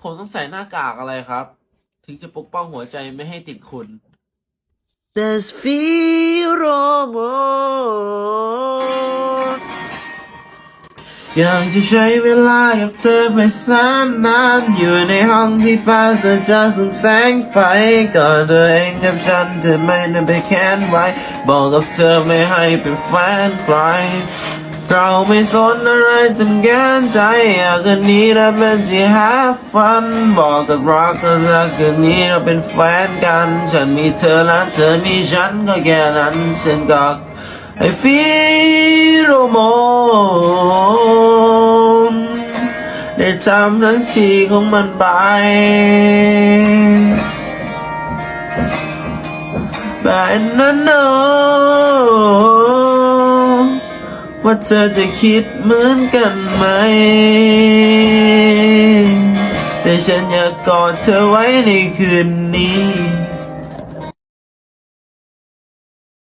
ผมต้องใส่หน้ากากอะไรครับ ถึงจะปกป้องหัวใจไม่ให้ติดคุณ Desfiro อยากจะใช้เวลากับเธอไปแสนนานอยู่ในห้องที่ปราศจากสุงแสงไฟก่อนเธอเองกับฉันเธอไม่ได้ไปแค้นไว้ บอกกับเธอไม่ให้เป็นแฟนใคร เราไม่สนอะไรจำแกนใจอยากกันนี้เราเป็นที่ have fun บอกกับรักก็รักกันนี้เราเป็นแฟนกัน ฉันมีเธอและเธอมีฉันก็แค่นั้นฉันก็ ไอ้ฟีโรโมนได้จำทั้งทีของมันไปแต่นั้นเนอะ ว่าเธอจะคิดเหมือนกันไหม แต่ฉันอยากกอดเธอไว้ในคืนนี้